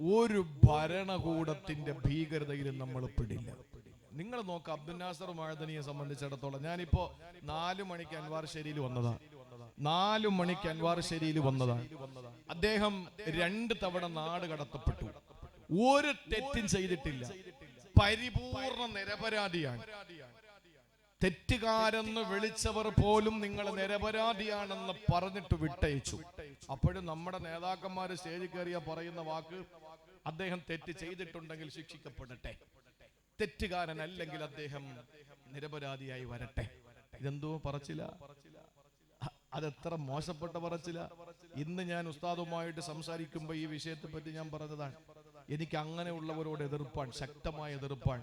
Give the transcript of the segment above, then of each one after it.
ഒരു ഭരണകൂടത്തിന്റെ ഭീകരതയിലും നമ്മൾ പെടില്ല. നിങ്ങൾ നോക്ക് അബ്ദുൽ നാസർ മഴദനിയെ സംബന്ധിച്ചിടത്തോളം ഞാനിപ്പോ നാലു മണിക്ക് അൻവാർ ശരിയിൽ വന്നതാ. നാലു മണിക്ക് അൻവാർ ശരിയിൽ വന്നതാ. അദ്ദേഹം രണ്ട് തവണ നാട് കടത്തപ്പെട്ടു. ഒരു തെറ്റും ചെയ്തിട്ടില്ല. പരിപൂർണ നിരപരാധിയാണ്. തെറ്റുകാരെന്ന് വിളിച്ചവർ പോലും നിങ്ങൾ നിരപരാധിയാണെന്ന് പറഞ്ഞിട്ട് വിട്ടയച്ചു. അപ്പോഴും നമ്മുടെ നേതാക്കന്മാർ സ്റ്റേജിൽ കയറിയ പറയുന്ന വാക്ക് അദ്ദേഹം തെറ്റ് ചെയ്തിട്ടുണ്ടെങ്കിൽ ശിക്ഷിക്കപ്പെടട്ടെ. തെറ്റുകാരൻ അല്ലെങ്കിൽ അദ്ദേഹം നിരപരാധിയായി വരട്ടെ. ഇതെന്തോ പറച്ചില്ല അതെത്ര മോശപ്പെട്ട പറച്ചില്ല ഇന്ന് ഞാൻ ഉസ്താദുമായിട്ട് സംസാരിക്കുമ്പോൾ ഈ വിഷയത്തെ പറ്റി ഞാൻ പറഞ്ഞതാണ്. എനിക്ക് അങ്ങനെയുള്ളവരോട് എതിർപ്പാൻ ശക്തമായ എതിർപ്പാൻ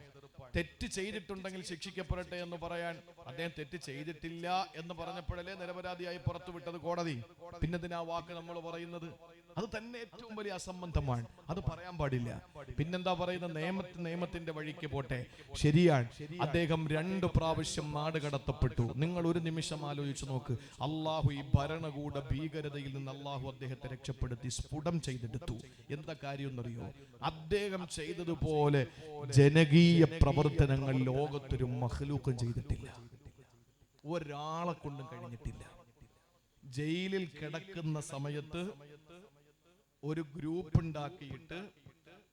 തെറ്റ് ചെയ്തിട്ടുണ്ടെങ്കിൽ ശിക്ഷിക്കപ്പെടട്ടെ എന്ന് പറയാൻ അദ്ദേഹം തെറ്റ് ചെയ്തിട്ടില്ല എന്ന് പറഞ്ഞപ്പോഴല്ലേ നിരപരാധിയായി പുറത്തുവിട്ടത് കോടതി. പിന്നെ ആ വാക്ക് നമ്മൾ പറയുന്നത്? അത് തന്നെ ഏറ്റവും വലിയ അസംബന്ധമാണ്. അത് പറയാൻ പാടില്ല. പിന്നെന്താ പറയുന്ന നിയമ നിയമത്തിന്റെ വഴിക്ക് പോട്ടെ. ശരിയാണ്. അദ്ദേഹം രണ്ട് പ്രാവശ്യം നാട് കടത്തപ്പെട്ടു. നിങ്ങൾ ഒരു നിമിഷം ആലോചിച്ചു നോക്ക്. അള്ളാഹു ഈ ഭരണകൂട ഭീകരതയിൽ നിന്ന് അള്ളാഹു അദ്ദേഹത്തെ രക്ഷപ്പെടുത്തി സ്ഫുടം ചെയ്തെടുത്തു. എന്താ കാര്യം എന്നറിയോ? അദ്ദേഹം ചെയ്തതുപോലെ ജനകീയ പ്രവർത്തനങ്ങൾ ലോകത്തൊരു മഹ്ലൂക്കം ചെയ്തിട്ടില്ല. ഒരാളെ കൊണ്ടും കഴിഞ്ഞിട്ടില്ല. ജയിലിൽ കിടക്കുന്ന സമയത്ത് ഒരു ഗ്രൂപ്പ് ഉണ്ടാക്കിയിട്ട്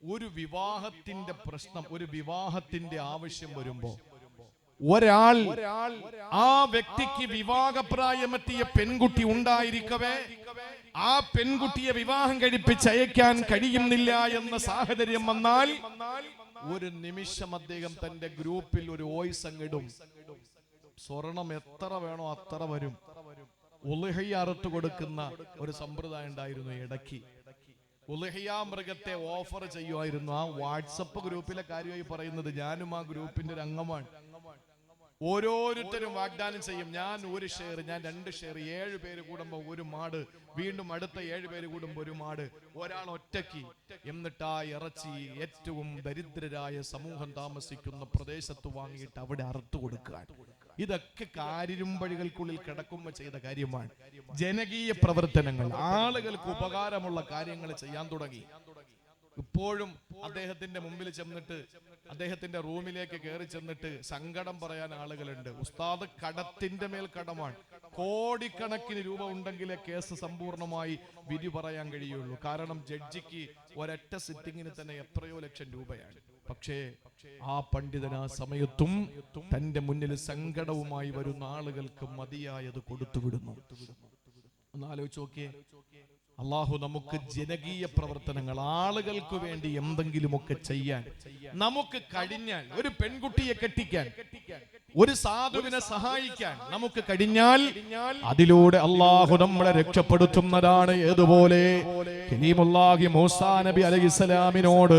ഒരു വിവാഹത്തിന്റെ പ്രശ്നം ഒരു വിവാഹത്തിന്റെ ആവശ്യം വരുമ്പോ ഒരാൾ ആ വ്യക്തിക്ക് വിവാഹപ്രായമെത്തിയ പെൺകുട്ടി ഉണ്ടായിരിക്കവേ ആ പെൺകുട്ടിയെ വിവാഹം കഴിപ്പിച്ച് അയക്കാൻ കഴിയുന്നില്ല എന്ന സാഹചര്യം വന്നാൽ ഒരു നിമിഷം അദ്ദേഹം തന്റെ ഗ്രൂപ്പിൽ ഒരു വോയിസ് അങ്ങിടും. സ്വർണം എത്ര വേണോ അത്ര വരും. ഉലഹയ്യ അറുത്തു കൊടുക്കുന്ന ഒരു സമ്പ്രദായം ഉണ്ടായിരുന്നു ഇടയ്ക്ക്. ഉലഹയ്യ മൃഗത്തെ ഓഫർ ചെയ്യുമായിരുന്നു ആ വാട്സപ്പ് ഗ്രൂപ്പിലെ കാര്യമായി പറയുന്നത് ഞാനും ആ ഗ്രൂപ്പിന്റെ ഒരു അംഗമാണ്. ഓരോരുത്തരും വാഗ്ദാനം ചെയ്യും. ഞാൻ ഒരു ഷെയർ ഞാൻ രണ്ട് ഷെയർ ഏഴ് പേര് കൂടുമ്പോ ഒരു മാട് വീണ്ടും അടുത്ത ഏഴ് പേര് കൂടുമ്പോ ഒരു മാട്. ഒരാൾ ഒറ്റയ്ക്ക് എന്നിട്ട് ആ ഇറച്ചി ഏറ്റവും ദരിദ്രരായ സമൂഹം താമസിക്കുന്ന പ്രദേശത്ത് വാങ്ങിയിട്ട് അവിടെ അറുത്തു കൊടുക്കുക ഇതൊക്കെ കാരിരുമ്പഴികൾക്കുള്ളിൽ കിടക്കുമ്പോൾ ചെയ്ത കാര്യമാണ്. ജനകീയ പ്രവർത്തനങ്ങൾ ആളുകൾക്ക് ഉപകാരമുള്ള കാര്യങ്ങൾ ചെയ്യാൻ തുടങ്ങി. ഇപ്പോഴും അദ്ദേഹത്തിന്റെ മുമ്പിൽ ചെന്നിട്ട് അദ്ദേഹത്തിന്റെ റൂമിലേക്ക് കയറി ചെന്നിട്ട് സങ്കടം പറയാൻ ആളുകളുണ്ട്. ഉസ്താദ് കടത്തിന്റെ മേൽ കടമാണ്. കോടിക്കണക്കിന് രൂപ ഉണ്ടെങ്കിലേ കേസ് സമ്പൂർണമായി വിധി പറയാൻ കഴിയുള്ളൂ. കാരണം ജഡ്ജിക്ക് ഒരൊറ്റ സിറ്റിങ്ങിന് തന്നെ എത്രയോ ലക്ഷം രൂപയാണ്. പക്ഷേ ആ പണ്ഡിതൻ ആ സമയത്തും തന്റെ മുന്നിൽ സങ്കടവുമായി വരുന്ന ആളുകൾക്ക് മതിയായത് കൊടുത്തുവിടുന്നു ഒന്ന് ആലോചിച്ച് നോക്കിയേ. അള്ളാഹു നമുക്ക് ജനകീയ പ്രവർത്തനങ്ങൾ ആളുകൾക്ക് വേണ്ടി എന്തെങ്കിലുമൊക്കെ ചെയ്യാൻ നമുക്ക് കഴിഞ്ഞാൽ ഒരു പെൺകുട്ടിയെ കെട്ടിക്കാൻ ഒരു സാധുവിനെ സഹായിക്കാൻ നമുക്ക് കഴിഞ്ഞാൽ അതിലൂടെ അള്ളാഹു നമ്മളെ രക്ഷപ്പെടുത്തുന്നതാണ് ഏതുപോലെ? കരീമുല്ലാഹി മൂസാ നബി അലൈഹിസ്സലാമിനോട്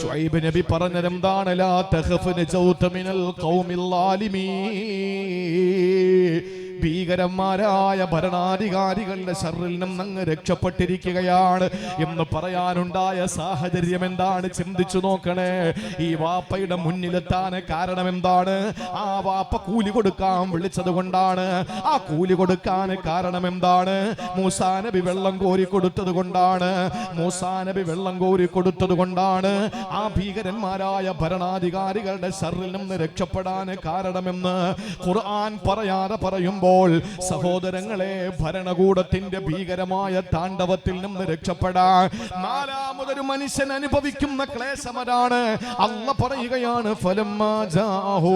ഷുഐബ് നബി പറഞ്ഞതെന്താണ്? ലാ തഖഫ് നജൗത ഖൗമിൽ ലാലിമീൻ. ഭീകരന്മാരായ ഭരണാധികാരികളുടെ ഷറിൽ നിന്ന് അങ്ങ് രക്ഷപ്പെട്ടിരിക്കുകയാണ് എന്ന് പറയാനുണ്ടായ സാഹചര്യം എന്താണ്? ചിന്തിച്ചു നോക്കണേ. ഈ വാപ്പയുടെ മുന്നിലെത്താൻ കാരണം എന്താണ്? ആ വാപ്പ കൂലി കൊടുക്കാൻ വിളിച്ചത് കൊണ്ടാണ്. ആ കൂലി കൊടുക്കാൻ കാരണം എന്താണ്? മൂസാനബി വെള്ളം കോരി കൊടുത്തത് കൊണ്ടാണ്. മൂസാനബി വെള്ളം കോരി കൊടുത്തത് കൊണ്ടാണ്. ആ ഭീകരന്മാരായ ഭരണാധികാരികളുടെ ഷറിൽ നിന്ന് രക്ഷപ്പെടാൻ കാരണമെന്ന് ഖുർആൻ പറയാതെ പറയുമ്പോൾ സഹോദരങ്ങളെ ഭരണകൂടത്തിന്റെ ഭീകരമായ താണ്ഡവത്തിൽ നിന്ന് രക്ഷപ്പെടാൻ നാലാമതൊരു മനുഷ്യൻ അനുഭവിക്കുന്ന ക്ലേശമരാണ് അതാണ് അല്ല പറയുകയാണ് ഫലമ്മാ ജാഹു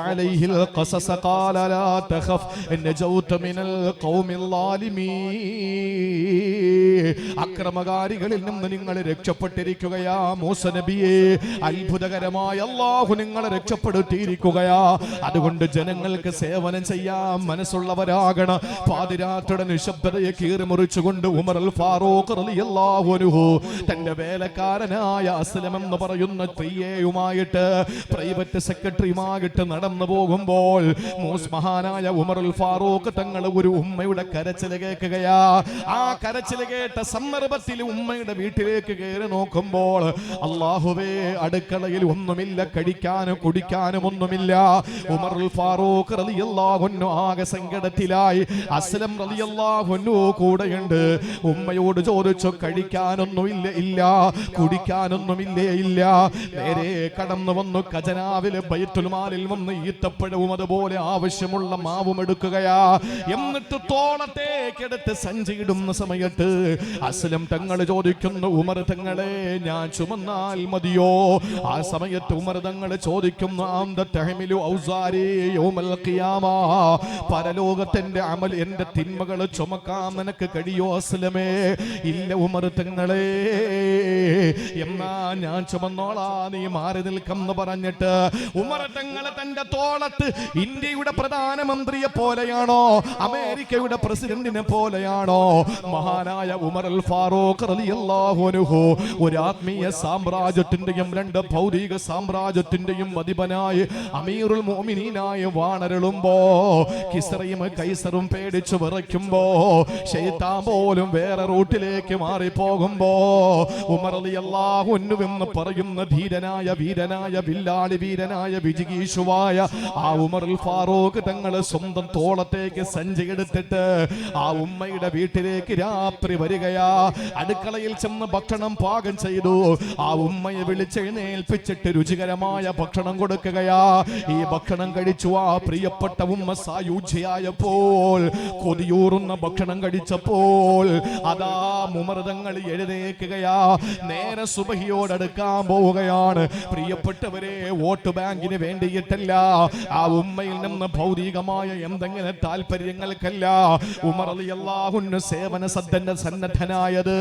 അലൈഹിൽ ഖസസ ഖാല ലാ തഖഫ് നജൗത മിനൽ ഖൗമിൽ ലാലിമീൻ. അക്രമകാരികളിൽ നിന്ന് നിങ്ങൾ രക്ഷപ്പെട്ടിരിക്കുകയാ മൂസ നബിയെ. അത്ഭുതകരമായ അള്ളാഹു നിങ്ങളെ രക്ഷപ്പെടുത്തിയിരിക്കുകയാ. അതുകൊണ്ട് ജനങ്ങൾക്ക് സേവനം ചെയ്യാൻ മനസ്സുള്ളവരാകണം. പാതിരാത്രിയുടെ നിശബ്ദതയെ കീറി ഉമർ അൽ ഫാറൂഖ് റളിയല്ലാഹു അൻഹു തന്റെ വേലക്കാരനായ അസ്ലം എന്ന് പറയുന്ന സ്ത്രീയെയുമായിട്ട് പ്രൈവറ്റ് സെക്രട്ടറിയുമായിട്ട് നടന്നു പോകുമ്പോൾ മൂസ് മഹാനായ ഉമർ അൽ ഫാറൂഖ് തങ്ങൾ ഒരു ഉമ്മയുടെ കരച്ചിൽ കേൾക്കുകയാ. ആ കരച്ചിൽ കേട്ട സന്ദർഭത്തിൽ ഉമ്മയുടെ വീട്ടിലേക്ക് കയറി നോക്കുമ്പോൾ അള്ളാഹുവേ അടുക്കളയിൽ ഒന്നുമില്ല കഴിക്കാനും കുടിക്കാനും ഒന്നുമില്ല. ഉമർ അൽ ഫാറൂഖ് റളിയല്ലാഹു അൻഹു ആകെ സങ്കടത്തിലായി. അസ്ലം റളിയല്ലാഹു കൂടെയുണ്ട്. ഉമ്മയോട് ചോദിച്ചു കഴിക്കാനൊന്നുമില്ല ഇല്ല കുടിക്കാനൊന്നുമില്ലേ ഇല്ല. നേരെ കടന്നു വന്നു ഖജനാവിലെ ബൈത്തുൽമാലിൽ വന്ന് ഈത്തപ്പഴവും അതുപോലെ ആവശ്യമുള്ള മാവും എടുക്കുകയാ. എന്നിട്ട് തോളത്തേക്കെടുത്ത് സഞ്ചിയിടുന്ന സമയത്ത് അസ്ലം തങ്ങൾ ചോദിക്കുന്നു ഉമർ തങ്ങളെ ഞാൻ ചുമന്നാൽ മതിയോ? ആ സമയത്ത് ഉമർ തങ്ങൾ ചോദിക്കുന്നു ആന്ത തഹ്മിലു ഔസാരി യൗമൽ ഖിയാമ. പരലോകത്തിന്റെ അമൽ എന്റെ തിന്മകൾ ചുമക്കാൻ നിനക്ക് കഴിയോ അസ്ലമേ? ഇല്ല ഉമർ തങ്ങളെ. എന്നാ ഞാൻ ചുമന്നോളാ നീ മാറി നിൽക്കെന്ന് പറഞ്ഞിട്ട് ഉമർ തങ്ങളെ തന്റെ തോളത്ത് ഇന്ത്യയുടെ പ്രധാനമന്ത്രിയെ പോലെയാണോ? അമേരിക്കയുടെ പ്രസിഡന്റിനെ പോലെയാണോ? മഹാനായ ഉമർ അൽ ഫാറൂഖ് റളിയല്ലാഹു അൻഹു ഒരു ആത്മീയ സാമ്രാജ്യത്തിന്റെയും രണ്ട് ഭൗതിക സാമ്രാജ്യത്തിന്റെയും അധിപനായി അമീറുൽ മോമിനീനായി വാണരുളുമ്പോ കിസ്റയും കൈസറും പേടിച്ചു വിറയ്ക്കുമ്പോ ശൈത്താൻ പോലും വേറെ റൂട്ടിലേക്ക് മാറിപ്പോകുമ്പോ ഉമർ റളിയല്ലാഹു ഒന്നുവെന്ന് എന്ന് പറയുന്ന ധീരനായ വീരനായ വില്ലാളി വീരനായ വിജിഗീഷുവായ ആ ഉമറുൽ ഫാറൂഖ് തങ്ങൾ സ്വന്തം തോളത്തേക്ക് സഞ്ചിയെടുത്തിട്ട് ആ ഉമ്മയുടെ വീട്ടിലേക്ക് രാത്രി വരികയാ. അടുക്കളയിൽ ചെന്ന് ഭക്ഷണം പാകം ചെയ്തു. ആ ഉമ്മയെ വിളിച്ചെഴുന്നേൽപ്പിച്ചിട്ട് രുചികരമായ ഭക്ഷണം കൊടുക്കുകയാ. ഈ ഭക്ഷണം കഴിച്ചു ആ പ്രിയപ്പെട്ട ഉമ്മ സായുജ്യയായപ്പോൾ കൊതിയൂറുന്ന ഭക്ഷണം കഴിച്ചപ്പോൾ അതാ മുമർദങ്ങൾ എഴുന്നേക്കുകയാ നേരെ സുബഹിയോടടുക്കാൻ പോവുകയാണ്. പ്രിയപ്പെട്ടവരെ വോട്ട് ബാങ്കിന് വേണ്ടിയിട്ടല്ല. ആ ഉമ്മയിൽ നിന്ന് ഭൗതികമായ എന്തെങ്കിലും താല്പര്യങ്ങൾക്കല്ല അള്ളാഹുന് സേവന സദ്ധന്റെ സന്നദ്ധനായത്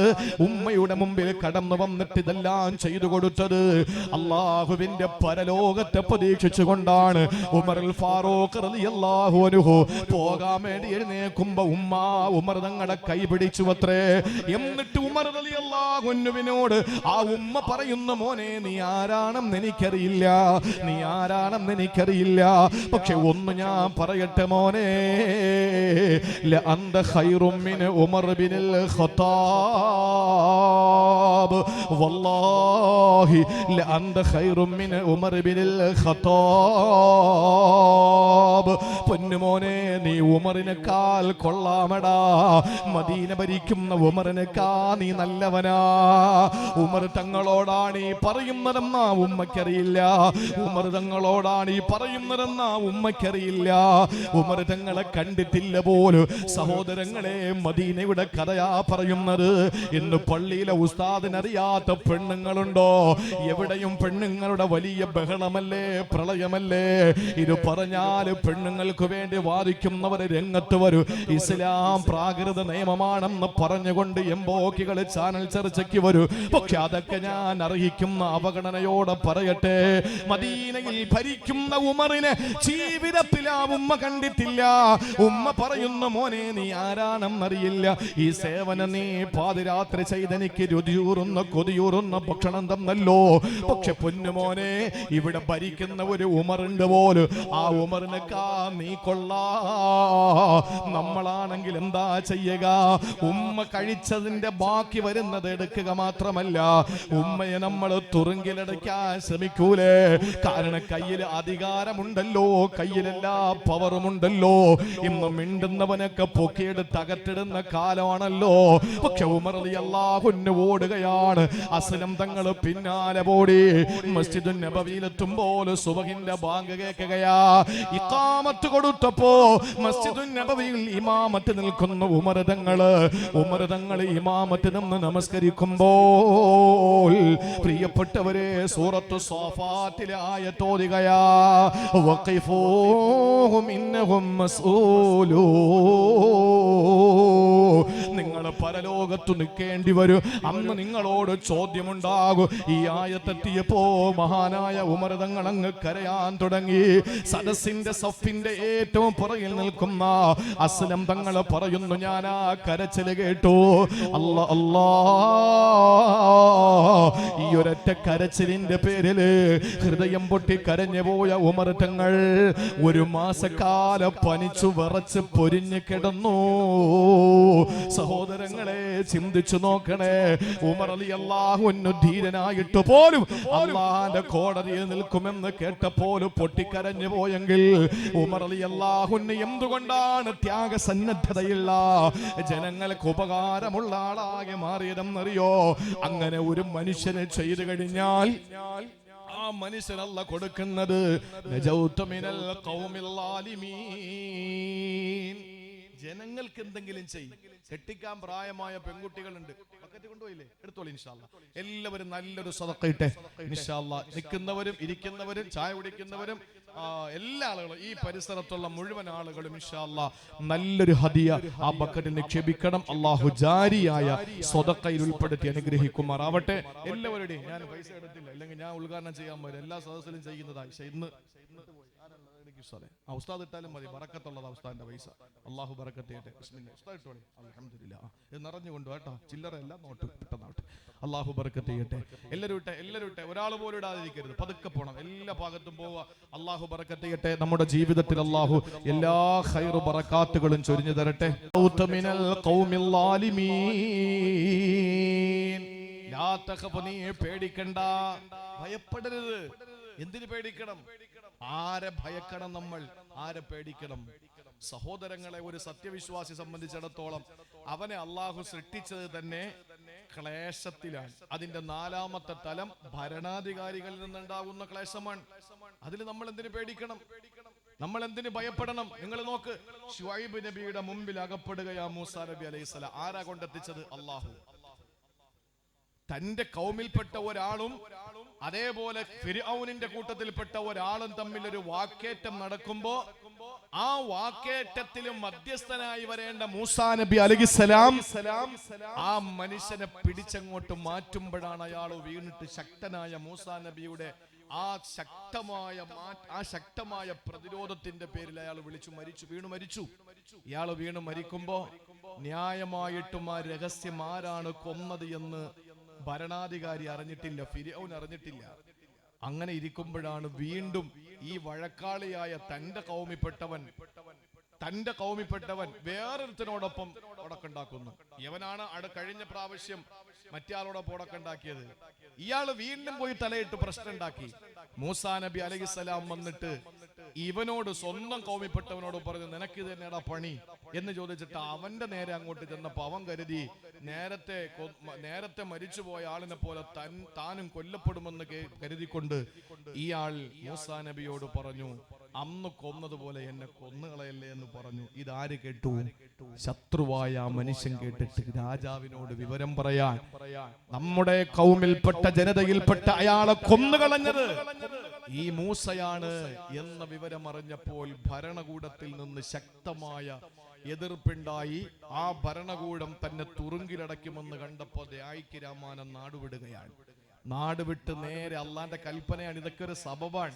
ഉമ്മയുടെ മുമ്പിൽ കടന്നു വന്നിട്ട് ഇതെല്ലാം ചെയ്തു കൊടുത്തത് അള്ളാഹുവിന്റെ പരലോകത്തെ പ്രതീക്ഷിച്ചുകൊണ്ടാണ്. ഉമർ അൽ ഫാറൂഖ് റളിയല്ലാഹു അൻഹു പോകാൻ വേണ്ടി എഴുന്നേക്കുമ്പോ ഉമ്മ ഉമർ തങ്ങളെ കൈ പിടിച്ചു അത്രേ എന്നിട്ട് ഉമർ അലി അള്ളാഹുനുവിനോട് ആ ഉമ്മ പറയുന്ന മോനെ നീ ആരാണെന്ന് എനിക്കറിയില്ല. നീ ആരാണെന്ന് എനിക്കറിയില്ല. പക്ഷെ ഒന്ന് ഞാൻ പറയട്ടെ മോനെ. അന്ത ഖൈറുമിന് ഉമർ ബിനിൽ ഖത്താബ്. വല്ലാഹി അന്ത ഖൈറുമിന് ഉമർ ബിനിൽ ഖത്താബ്. പൊന്നു മോനെ നീ ഉമറിനെ കാൽ കൊള്ളാമടാ. മദീന ഭരിക്കുന്ന ഉമറിനേക്കാ നീ നല്ലവനാ. ഉമർ തങ്ങളോടാണ് ഈ പറയുന്നതെന്ന ഉമ്മക്കറിയില്ല ഉമർ തങ്ങളോടാണ് ഈ പറയുന്നതെന്ന ഉമ്മക്കറിയില്ല ഉമർ തങ്ങളെ കണ്ടിട്ടില്ല പോലും. സഹോദരങ്ങളെ മദീനയുടെ കഥയാ പറയുന്നത്. ഇന്ന് പള്ളിയിലെ ഉസ്താദിനറിയാത്ത പെണ്ണുങ്ങളുണ്ടോ? എവിടെയും പെണ്ണുങ്ങളുടെ വലിയ ബഹളമല്ലേ പ്രളയമല്ലേ? ഇത് പറഞ്ഞാൽ പെണ്ണുങ്ങൾക്ക് വേണ്ടി വാദിക്കുന്നവർ രംഗത്ത് വരൂ. ഇസ്ലാം പ്രാകൃത നിയമമാണെന്ന് പറഞ്ഞുകൊണ്ട് എംബോക്കികൾ ചാനൽ ചർച്ചയ്ക്ക് വരൂ. പക്ഷെ അതൊക്കെ ഞാൻ അർഹിക്കുന്ന അവഗണനയോടെ പറയട്ടെ. മദീനയിൽ ഭരിക്കുന്ന ഉമറിനെ ജീവിതത്തിൽ ആ ഉമ്മ കണ്ടിട്ടില്ല. ഉമ്മ പറയുന്ന മോനെ നീ ആരാണെന്നറിയില്ല. ഈ സേവനം നീ പാതിരാത്രി ചെയ്തെനിക്ക് രുതിയൂറുന്ന കൊതിയൂറുന്ന ഭക്ഷണം തന്നല്ലോ. പക്ഷെ പൊന്നുമോനെ ഇവിടെ ഭരിക്കുന്ന ഒരു ഉമറുണ്ട് പോലും. ആ ഉമറിനൊക്കെ നീ കൊള്ളാ. നമ്മളാണെങ്കിൽ എന്താ ചെയ്യുക? ഉമ്മ കഴിച്ചതിന്റെ ബാക്കി വരുന്നത് എടുക്കുക മാത്രമല്ല ഉമ്മയെ നമ്മൾ തുറുങ്കിലടയ്ക്കാൻ ശ്രമിക്കൂലേ? കാരണം കയ്യിൽ അധികാരമുണ്ടല്ലോ കയ്യിലെല്ലാ പവറുമുണ്ടല്ലോ. ഇന്ന് മിണ്ടുന്നവനൊക്കെ പൊക്കിയെടുത്ത് അകത്തിടുന്ന കാലമാണല്ലോ. പക്ഷെ ഉമർ അലി അള്ളാഹുന്ന് ഓടുകയാണ്. അസലം തങ്ങൾ പിന്നാലെ ഓടി മസ്ജിദുൻ നബവിയിലെത്തുമ്പോൾ സുബഹിന്റെ ബാങ്ക് കേൾക്കുകയാ. ഇക്കാമത്ത് കൊടുത്തപ്പോ മസ്ജിദുൻ നബവിയിൽ ഇമാമത്ത് നിൽക്കുന്ന ഉമരതങ്ങൾ. ഉമരതങ്ങൾ ഇമാമത്ത് നിന്ന് നമസ്കരിക്കുമ്പോൾ പ്രിയപ്പെട്ടവരെ സൂറത്ത് സോഫാത്തിലെ ആയ മസ്ഊലൂ. നിങ്ങൾ പരലോകത്തു നിൽക്കേണ്ടി വരും. അന്ന് നിങ്ങളോട് ചോദ്യമുണ്ടാകും. ഈ ആയത്തെത്തിയപ്പോ മഹാനായ ഉമരതങ്ങൾ അങ്ങ് കരയാൻ തുടങ്ങി. സദസ്സിന്റെ സഫിന്റെ പുറകിൽ നിൽക്കുന്ന അസ്ലം തങ്ങൾ പറയുന്നു ഞാൻ ആ കരച്ചിൽ കേട്ടു. അല്ല അല്ലാ. ഈ ഒരൊറ്റ കരച്ചിലിന്റെ പേരിൽ ഹൃദയം പൊട്ടി കരഞ്ഞു പോയ ഉമർത്തങ്ങൾ ഒരു മാസക്കാലം പനിച്ചു വിറച്ച് പൊരിഞ്ഞു കിടന്നു. സഹോദരങ്ങളെ ചിന്തിച്ചു നോക്കണേ. ഉമർ അലി അള്ളാഹുന്നു ധീരനായിട്ട് പോലും അള്ളാന്റെ കോടതിയിൽ നിൽക്കുമെന്ന് കേട്ടപ്പോലും പൊട്ടിക്കരഞ്ഞു പോയെങ്കിൽ ഉമർ അലി അള്ളാഹുന് എന്തുകൊണ്ടാണ് ത്യാഗസന്നദ്ധതയുള്ള ജനങ്ങൾക്ക് ഉപകാരമുള്ള ആളാകെ മാറിയതെന്നറിയോ? അങ്ങനെ ഒരു മനുഷ്യന് ചെയ്തു കഴിഞ്ഞാൽ ആ മനുഷ്യനല്ല കൊടുക്കുന്നത്. ജനങ്ങൾക്ക് എന്തെങ്കിലും ചെയ്യും. കെട്ടിക്കാൻ പ്രായമായ പെൺകുട്ടികളുണ്ട്. എല്ലാവരും നല്ലൊരു സദക്കയിട്ടെ ഇൻഷാല്ല നിൽക്കുന്നവരും ഇരിക്കുന്നവരും ചായ കുടിക്കുന്നവരും എല്ലാ ആളുകളും ഈ പരിസരത്തുള്ള മുഴുവൻ ആളുകളും ഇൻഷാല്ല നല്ലൊരു ഹദിയ ആ ബക്കറ്റിൽ നിക്ഷേപിക്കണം. അള്ളാഹു ജാരിയായ സ്വതക്കയിൽ ഉൾപ്പെടുത്തി അനുഗ്രഹിക്കുമാറാവട്ടെ. എല്ലാവരുടെയും ഞാൻ പൈസ എടുത്തില്ല. അല്ലെങ്കിൽ ഞാൻ ഉദ്ഘാടനം ചെയ്യാൻ വരും. എല്ലാ സദസ്സിലും ചെയ്യുന്നതായി ഇന്ന് എനിക്ക് ഉസ്താദെ. ആ ഉസ്താദ് ഇട്ടാലും മതി ബറക്കത്തുള്ളത് ഉസ്താദിന്റെ പൈസ. അള്ളാഹു ബറക്കത്ത് ചെയ്യട്ടെ ബിസ്മില്ലാ. ഉസ്താദ് ഇട്ടോളി. അൽഹംദുലില്ലാ. ആ, ഇത് നിറഞ്ഞുകൊണ്ട് കേട്ടോ. ചില്ലറയല്ല നോട്ട് പെട്ടെന്നാവട്ടെ അള്ളാഹു ബറക്കത്ത് ചെയ്യട്ടെ എല്ലാവരും ഇട്ടെ എല്ലാവരും ഇട്ടെ. ഒരാൾ പോലും ഇടാതിരിക്കരുത്. പതുക്കെ പോണം. എല്ലാ ഭാഗത്തും പോവുക. അള്ളാഹു ബറക്കത്ത് ചെയ്യട്ടെ നമ്മുടെ ജീവിതത്തിൽ അള്ളാഹു എല്ലാ ഹൈറു ബറക്കാത്തുകളും ചൊരിഞ്ഞു തരട്ടെ. പേടിക്കണ്ട. ഭയപ്പെടരുത്. എന്തിനു പേടിക്കണം? ആരെ ഭയക്കണം നമ്മൾ? ആരെ പേടിക്കണം? സഹോദരങ്ങളെ ഒരു സത്യവിശ്വാസി സംബന്ധിച്ചിടത്തോളം അവനെ അള്ളാഹു സൃഷ്ടിച്ചത് തന്നെ ക്ലേശത്തിലാണ്. അതിന്റെ നാലാമത്തെ തലം ഭരണാധികാരികളിൽ നിന്നുണ്ടാകുന്ന ക്ലേശമാണ്. അതിൽ നമ്മൾ എന്തിനു പേടിക്കണം? നമ്മൾ എന്തിന് ഭയപ്പെടണം? നിങ്ങൾ നോക്ക്. ഷുഐബ് നബിയുടെ മുമ്പിൽ അകപ്പെടുകയാ മൂസ നബി അലൈഹിസ്സലാം ആരാ കൊണ്ടെത്തിച്ചത്? അള്ളാഹു. തന്റെ കൗമിൽപ്പെട്ട ഒരാളും അതേപോലെ ഫിർഔനിന്റെ കൂട്ടത്തിൽപ്പെട്ട ഒരാളും തമ്മിൽ ഒരു വാക്കേറ്റം നടക്കുമ്പോ ആ വാക്കേറ്റത്തിലും മധ്യസ്ഥനായി വരേണ്ട മൂസാ നബി അലഹിസലാം ആ മനുഷ്യനെ പിടിച്ചങ്ങോട്ട് മാറ്റുമ്പോഴാണ് അയാൾ വീണിട്ട് ശക്തനായ മൂസാ നബിയുടെ ആ ശക്തമായ ആ ശക്തമായ പ്രതിരോധത്തിന്റെ പേരിൽ അയാൾ വിളിച്ചു മരിച്ചു വീണു മരിച്ചു. ഇയാൾ വീണു മരിക്കുമ്പോ ന്യായമായിട്ടും ആ രഹസ്യം ആരാണ് കൊന്നത് എന്ന് ഭരണാധികാരി അറിഞ്ഞിട്ടില്ല ഫിരിയോൻ അറിഞ്ഞിട്ടില്ല. അങ്ങനെ ഇരിക്കുമ്പോഴാണ് വീണ്ടും ഈ വഴക്കാളിയായ തന്റെ കൗമിപ്പെട്ടവൻ തന്റെ കൗമിപ്പെട്ടവൻ വേറൊരുത്തനോടൊപ്പം ഉടക്കുണ്ടാക്കുന്നു ഇവനാണ് അട കഴിഞ്ഞ പ്രാവശ്യം മറ്റേയാളോടൊപ്പം ഉടക്കുണ്ടാക്കിയത് ഇയാൾ വീണ്ടും പോയി തലയിട്ട് പ്രശ്നം ഉണ്ടാക്കി മൂസാ നബി അലഹിസലാം വന്നിട്ട് ഇവനോട് സ്വന്തം കൗമിപ്പെട്ടവനോട് പറഞ്ഞു നിനക്ക് തന്നെയാടാ പണി. എന്ന് ചോദിച്ചിട്ട് അവന്റെ നേരെ അങ്ങോട്ട് ചെന്നപ്പോ അവൻ കരുതി നേരത്തെ നേരത്തെ മരിച്ചുപോയ ആളിനെ പോലെ താനും കൊല്ലപ്പെടുമെന്ന് കരുതിക്കൊണ്ട് കരുതിക്കൊണ്ട് ഇയാൾ മൂസാ നബിയോട് പറഞ്ഞു അന്ന് കൊന്നതുപോലെ എന്നെ കൊന്നുകളയല്ലേ എന്ന് പറഞ്ഞു. ഇതാര് കേട്ടു? ശത്രുവായ ആ മനുഷ്യൻ കേട്ടിട്ട് രാജാവിനോട് വിവരം പറയാൻ നമ്മുടെ കൗമിൽപ്പെട്ട ജനതയിൽപ്പെട്ട അയാളെ കൊന്നുകളഞ്ഞത് ഈ മൂസയാണ് എന്ന വിവരം അറിഞ്ഞപ്പോൾ ഭരണകൂടത്തിൽ നിന്ന് ശക്തമായ എതിർപ്പുണ്ടായി. ആ ഭരണകൂടം തന്നെ തുറുങ്കിലടയ്ക്കുമെന്ന് കണ്ടപ്പോ ദയായിക്ക് രാമാനം നാടുവിടുകയാണ്. നാട് വിട്ട് നേരെ അള്ളാന്റെ കൽപ്പനയാണ് ഇതൊക്കെ ഒരു സബബാണ്.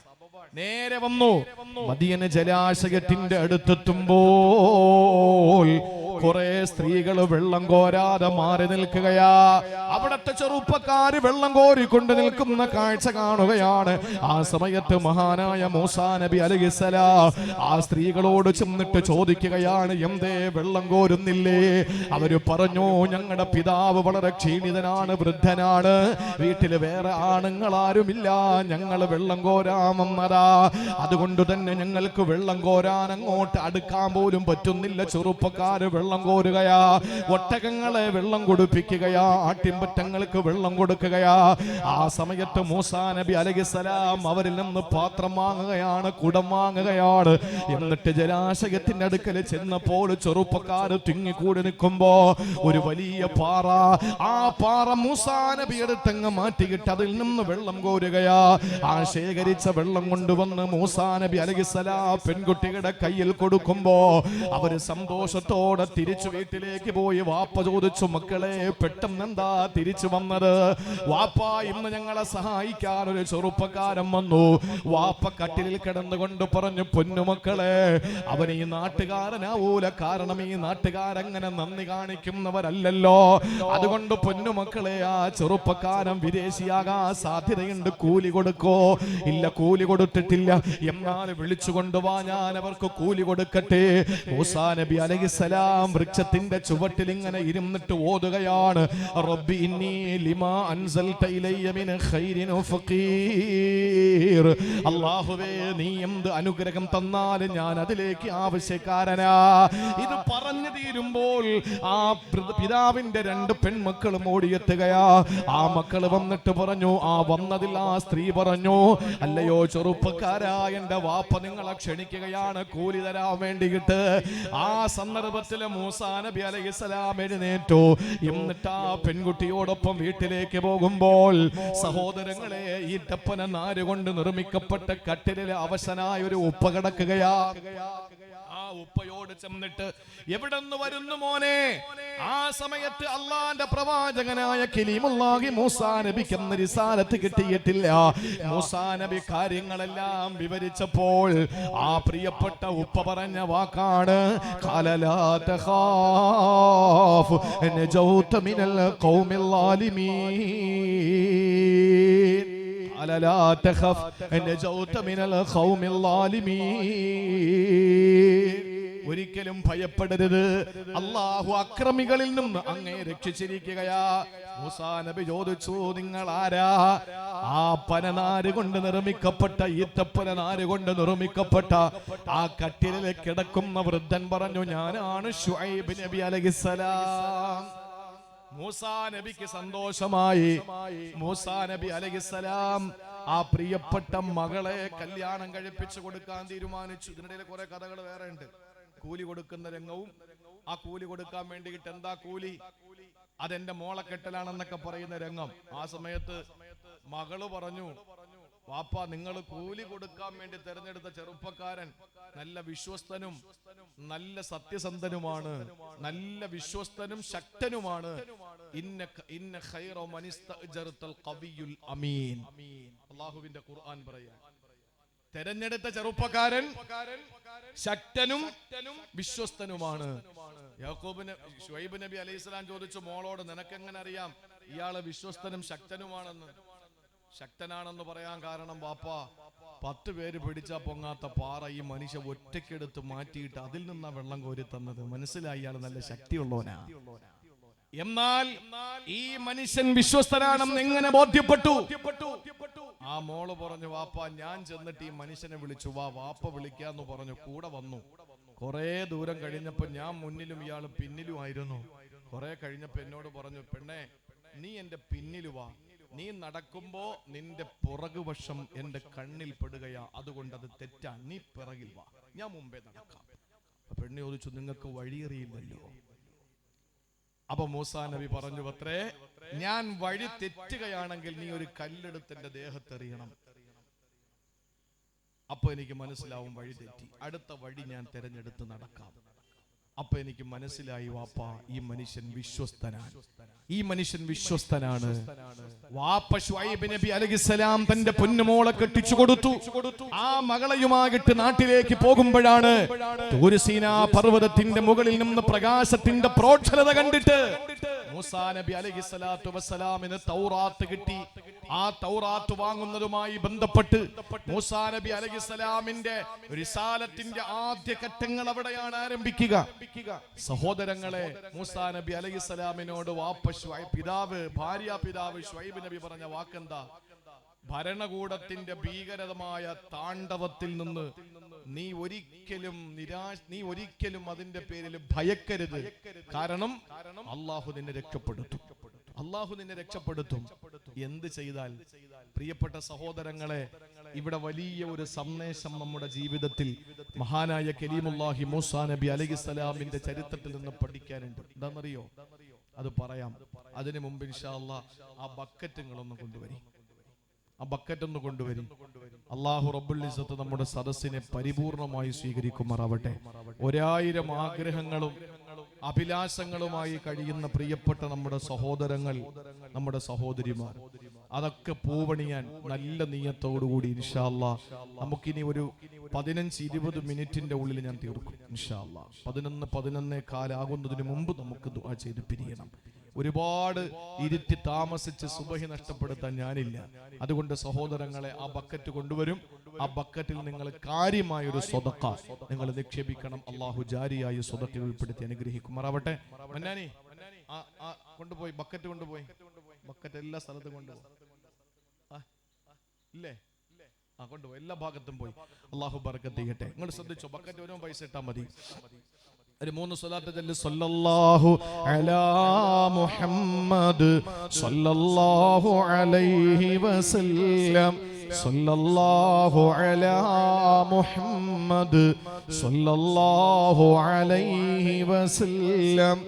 നേരെ വന്നു. മദിയന ജലാശയത്തിന്റെ അടുത്തെത്തുമ്പോൾ കുറെ സ്ത്രീകൾ വെള്ളം കോരാതെ മാറി നിൽക്കുകയാ. അവിടത്തെ ചെറുപ്പക്കാര് വെള്ളം കോരിക്കൊണ്ട് നിൽക്കുന്ന കാഴ്ച കാണുകയാണ്. ആ സമയത്ത് മഹാനായ മൂസാ നബി അലഹിസലാ ആ സ്ത്രീകളോട് ചെന്നിട്ട് ചോദിക്കുകയാണ് എന്തേ വെള്ളം കോരുന്നില്ലേ? അവർ പറഞ്ഞു ഞങ്ങളുടെ പിതാവ് വളരെ ക്ഷീണിതനാണ് വൃദ്ധനാണ്. വീട്ടിൽ വേറെ ആണുങ്ങൾ ആരുമില്ല ഞങ്ങൾ വെള്ളം കോരാമെന്നതാ. അതുകൊണ്ട് തന്നെ ഞങ്ങൾക്ക് വെള്ളം കോരാൻ അങ്ങോട്ട് അടുക്കാൻ പോലും പറ്റുന്നില്ല. ചെറുപ്പക്കാര് വെള്ളം കോരുകയാ. ഒട്ടകങ്ങളെ വെള്ളം കൊടുപ്പിക്കുകയാ. ആട്ടിൻപറ്റങ്ങൾക്ക് വെള്ളം കൊടുക്കുകയാ. ആ സമയത്ത് മൂസാ നബി അലഹിസലാം അവരിൽ നിന്ന് പാത്രം വാങ്ങുകയാണ് കുടം വാങ്ങുകയാണ്. എന്നിട്ട് ജലാശയത്തിന്റെ അടുക്കൽ ചെന്നപ്പോൾ ചെറുപ്പക്കാര് തിങ്ങിക്കൂടി നിൽക്കുമ്പോ ഒരു വലിയ പാറ. ആ പാറ മൂസാ നബി എടുത്തങ്ങ് മാറ്റിയിട്ട് അതിൽ നിന്ന് വെള്ളം കോരുകയാ. ആ ശേഖരിച്ച വെള്ളം കൊണ്ടുവന്ന് മൂസാ നബി അലഹിസലാ പെൺകുട്ടികളുടെ കയ്യിൽ കൊടുക്കുമ്പോ അവർ സന്തോഷത്തോടെ തിരിച്ചു വീട്ടിലേക്ക് പോയി വാപ്പ ചോദിച്ചു മക്കളെ പെട്ടെന്ന് എന്താ തിരിച്ചു വന്നത്? വാപ്പ ഇന്ന് ഞങ്ങളെ സഹായിക്കാൻ ഒരു ചെറുപ്പക്കാരൻ വന്നു. വാപ്പ കട്ടിലിൽ കിടന്നുകൊണ്ട് പറഞ്ഞു പൊന്നുമക്കളെ അവൻ ഈ നാട്ടുകാരനാവൂല. കാരണം ഈ നാട്ടുകാരങ്ങനെ നന്ദി കാണിക്കുന്നവരല്ലല്ലോ. അതുകൊണ്ട് പൊന്നുമക്കളെ ആ ചെറുപ്പക്കാരൻ വിദേശ വിദേശിയാകാൻ സാധ്യതയുണ്ട്. കൂലി കൊടുക്കോ? ഇല്ല കൂലി കൊടുത്തിട്ടില്ല. എന്നാൽ വിളിച്ചു കൊണ്ടുവാ ഞാൻ അവർക്ക് കൂലി കൊടുക്കട്ടെ. മൂസാ നബി അലൈഹിസ്സലാം വൃക്ഷത്തിന്റെ ചുവട്ടിൽ ഇങ്ങനെ ഇരുന്നിട്ട് ഓതുകയാണ്. റബ്ബി ഇന്നി ലിമാ അൻസൽത ഇലയ്യ മിൻ ഖൈരിൻ ഫഖീർ. അല്ലാഹുവേ നീ എന്ത് അനുഗ്രഹം തന്നാലും ഞാൻ അതിലേക്ക് ആവശ്യക്കാരനാ. ഇത് പറഞ്ഞു തീരുമ്പോൾ ആ പിതാവിന്റെ രണ്ട് പെൺമക്കളും ഓടിയെത്തുകയാ. ആ മക്കൾ വന്നിട്ട് പറഞ്ഞു ആ വന്നതിൽ ആ സ്ത്രീ പറഞ്ഞു അല്ലയോ ചെറുപ്പക്കാരാ എന്റെ വാപ്പ നിങ്ങളെ ക്ഷണിക്കുകയാണ് കൂലി തരാൻ വേണ്ടിയിട്ട്. ആ സന്ദർഭത്തിൽ മൂസാ നബി അലൈഹിസ്സലാം എഴുന്നേറ്റു. എന്നിട്ട് ആ പെൺകുട്ടിയോടൊപ്പം വീട്ടിലേക്ക് പോകുമ്പോൾ സഹോദരങ്ങളെ ഈ ടപ്പന നാരുകൊണ്ട് നിർമ്മിക്കപ്പെട്ട കട്ടിലിലെ അവശനായ ഒരു ഉപ്പ കിടക്കുകയാ. ഉപ്പയോട് ചെന്നിട്ട് എവിടെ നിന്ന് വരുന്നു മോനെ? ആ സമയത്ത് അള്ളാന്റെ പ്രവാചകനായ കലീമുല്ലാഹി മൂസാ നബിക്ക് എന്ന റിസാലത്ത് കിട്ടിയിട്ടില്ല. മൂസാ നബി കാര്യങ്ങളെല്ലാം വിവരിച്ചപ്പോൾ ആ പ്രിയപ്പെട്ട ഉപ്പ പറഞ്ഞ വാക്കാണ് "ഖാലലാ തഖാഫ് നജൗത മിനൽ ഖൗമിൽ ളാലിമീൻ قال لا تخف نجوت من القوم الظالمين ഒരിക്കലും ഭയപ്പെടരുത് അള്ളാഹു അക്രമികളിൽ നിന്ന് അങ്ങേ രക്ഷിച്ചിരിക്കുകയാ മൂസാ നബി ചോദിച്ചു നിങ്ങൾ ആരാ ആ പനനാര് കൊണ്ട് നിർമ്മിക്കപ്പെട്ട ഈത്തപ്പന നാര് കൊണ്ട് നിർമ്മിക്കപ്പെട്ട ആ കട്ടിലിൽ കിടക്കുന്ന വൃദ്ധൻ പറഞ്ഞു ഞാനാണ് ഷുഐബ് നബി അലഹിസലാം മൂസാ നബിക്ക് സന്തോഷമായി. മൂസാ നബി അലഹിസലാം ആ പ്രിയപ്പെട്ട മകളെ കല്യാണം കഴിപ്പിച്ചു കൊടുക്കാൻ തീരുമാനിച്ചു. ഇതിനിടയിൽ കുറെ കഥകൾ വേറെ ഉണ്ട്. കൂലി കൊടുക്കുന്ന രംഗവും ആ കൂലി കൊടുക്കാൻ വേണ്ടിയിട്ട് എന്താ കൂലി? അതെന്റെ മോളക്കെട്ടലാണെന്നൊക്കെ പറയുന്ന രംഗം. ആ സമയത്ത് മകൾ പറഞ്ഞു വാപ്പ നിങ്ങൾ കൂലി കൊടുക്കാൻ വേണ്ടി തെരഞ്ഞെടുത്ത ചെറുപ്പക്കാരൻ നല്ല വിശ്വസ്തനും നല്ല സത്യസന്ധനുമാണ് നല്ല വിശ്വസ്തനും ശക്തനുമാണ്. ഇന്ന ഇന്ന ഖവിയുൽ അമീൻ. ഖുർആൻ പറയാ തെരഞ്ഞെടുത്ത ചെറുപ്പക്കാരൻ ശക്തനും വിശ്വസ്തനുമാണ്. യാക്കോബിന് ഷുഹൈബ് നബി അലൈഹി സ്വലാം ചോദിച്ചു മോളോട് നിനക്കെങ്ങനെ അറിയാം? ഇയാൾ വിശ്വസ്തനും ശക്തനുമാണെന്ന്. ശക്തനാണെന്ന് പറയാൻ കാരണം വാപ്പ പത്ത് പേര് പിടിച്ച പൊങ്ങാത്ത പാറ ഈ മനുഷ്യ ഒറ്റയ്ക്കെടുത്ത് മാറ്റിയിട്ട് അതിൽ നിന്നാ വെള്ളം കോരി തന്നത്. മനസ്സിലായി? ഇയാൾ നല്ല ശക്തിയുള്ളവനാ. എന്നാൽ ഈ മനുഷ്യൻ വിശ്വസ്തനാണെന്ന് എങ്ങനെ ബോധ്യപ്പെട്ടു? ആ മോൾ പറഞ്ഞു വാപ്പ ഞാൻ ചെന്നിട്ട് ഈ മനുഷ്യനെ വിളിച്ചു. വാ വാപ്പ വിളിക്കാന്ന് പറഞ്ഞു. കൂടെ വന്നു. കുറെ ദൂരം കഴിഞ്ഞപ്പോ ഞാൻ മുന്നിലും ഇയാൾ പിന്നിലും ആയിരുന്നു കുറെ കഴിഞ്ഞപ്പോ എന്നോട് പറഞ്ഞു പെണ്ണെ നീ എന്റെ പിന്നിൽ വാ. നീ നടക്കുമ്പോ നിന്റെ പുറകുവശം എന്റെ കണ്ണിൽ പെടുകയാ. അതുകൊണ്ട് അത് തെറ്റാ. നീ പിറകിൽ വാ. ഞാൻ മുമ്പേ നടക്കാം. പെണ്ണി ചോദിച്ചു നിങ്ങൾക്ക് വഴിയറിയില്ലല്ലോ? അപ്പൊ മൂസാ നബി പറഞ്ഞു അത്രേ ഞാൻ വഴി തെറ്റുകയാണെങ്കിൽ നീ ഒരു കല്ലെടുത്ത് എന്റെ ദേഹത്തെറിയണം. അപ്പൊ എനിക്ക് മനസ്സിലാവും വഴി തെറ്റി. അടുത്ത വഴി ഞാൻ തെരഞ്ഞെടുത്ത് നടക്കാം. അപ്പൊ എനിക്ക് മനസ്സിലായി വാപ്പ ഈ മനുഷ്യൻ വിശ്വസ്തനാണ്. ഈ മനുഷ്യൻ വിശ്വസ്തനാണ്. വാപ്പ നബി അലഹിസലാം തന്റെ പൊന്നുമോളെ കെട്ടിച്ചു കൊടുത്തു. ആ മകളയുമായിട്ട് നാട്ടിലേക്ക് പോകുമ്പോഴാണ് പർവതത്തിന്റെ മുകളിൽ നിന്ന് പ്രകാശത്തിന്റെ പ്രോക്ഷരത കണ്ടിട്ട് മൂസാ നബി അലൈഹി സ്വലാത്തു തൗറാത്ത് കിട്ടി. ആ തൗറാത്ത് വാങ്ങുന്നതുമായി ബന്ധപ്പെട്ട് മൂസാ നബി അലൈഹി സ്വലാമിന്റെ റിസാലത്തിന്റെ ആദ്യ ഘട്ടങ്ങൾ അവിടെയാണ് ആരംഭിക്കുക. സഹോദരങ്ങളെ മൂസാ നബി അലൈഹി വാപ്പ ഷുഐബ് പിതാവ് ഭാര്യ പിതാവ് ഷുഐബ് നബി പറഞ്ഞ വാക്കെന്താ? ഭരണകൂടത്തിന്റെ ഭീകരതമായ താണ്ഡവത്തിൽ നിന്ന് നീ ഒരിക്കലും നിരാശ നീ ഒരിക്കലും അതിന്റെ പേരിൽ ഭയക്കരുത്. കാരണം അള്ളാഹു നിന്നെ രക്ഷപ്പെടുത്തും. അള്ളാഹു നിന്നെ രക്ഷപ്പെടുത്തും. എന്ത് ചെയ്താൽ? പ്രിയപ്പെട്ട സഹോദരങ്ങളെ ഇവിടെ വലിയ ഒരു സന്ദേശം നമ്മുടെ ജീവിതത്തിൽ മഹാനായ കരീമുല്ലാഹി മൂസാ നബി അലഹി സ്വലാമിന്റെ ചരിത്രത്തിൽ നിന്ന് പഠിക്കാനുണ്ട്. എന്താണെന്നറിയോ? അത് പറയാം. അതിനു മുമ്പ് ഇൻഷാ ആ ബക്കറ്റുകളൊന്ന് കൊണ്ടുവരും. ആ ബക്കറ്റ് ഒന്ന് കൊണ്ടുവരും. അള്ളാഹു റബ്ബുൽ ഇസ്സത്ത് നമ്മുടെ സദസ്സിനെ പരിപൂർണമായി സ്വീകരിക്കുമാറാവട്ടെ. ഒരായിരം ആഗ്രഹങ്ങളും അഭിലാഷങ്ങളുമായി കഴിയുന്ന പ്രിയപ്പെട്ട നമ്മുടെ സഹോദരങ്ങൾ നമ്മുടെ സഹോദരിമാർ. അതൊക്കെ പൂവണിയാൻ നല്ല നീയത്തോടുകൂടി ഇൻഷാല്ല നമുക്കിനി ഒരു പതിനഞ്ച് ഇരുപത് മിനിറ്റിന്റെ ഉള്ളിൽ ഞാൻ തീർക്കും ഇൻഷാല്ല പതിനൊന്ന് പതിനൊന്നേ കാലാകുന്നതിന് മുമ്പ് നമുക്ക് ദുആ ചെയ്ത് പിരിയണം. ഒരുപാട് ഇരുത്തി താമസിച്ച് സുബഹി നഷ്ടപ്പെടുത്താൻ ഞാനില്ല. അതുകൊണ്ട് സഹോദരങ്ങളെ ആ ബക്കറ്റ് കൊണ്ടുവരും. ആ ബക്കറ്റിൽ നിങ്ങൾ കാര്യമായ ഒരു സ്വതക്ക നിങ്ങൾ നിക്ഷേപിക്കണം. അള്ളാഹു ജാരിയായി സ്വതക്കിൽ ഉൾപ്പെടുത്തി അനുഗ്രഹിക്കുമാറാവട്ടെ. മന്നാനി ആ ആ കൊണ്ടുപോയി ബക്കറ്റ് കൊണ്ടുപോയി. ബക്കറ്റ് എല്ലാ സ്ഥലത്തും കൊണ്ടുപോയി. ഇല്ലേ? ആ കൊണ്ടുപോയി. എല്ലാ ഭാഗത്തും പോയി. അള്ളാഹു ബർക്കത്ത് ചെയ്യട്ടെ. നിങ്ങൾ ശ്രദ്ധിച്ചോ ബക്കറ്റ് വരുമ്പോൾ പൈസ ഇട്ടാൽ മതി. ഒരു മൂന്ന് സ്വലാത്ത് സല്ലല്ലാഹു അലാ മുഹമ്മദ് സല്ലല്ലാഹു അലൈഹി വസല്ലം സല്ലല്ലാഹു അലാ മുഹമ്മദ് സല്ലല്ലാഹു അലൈഹി വസല്ലം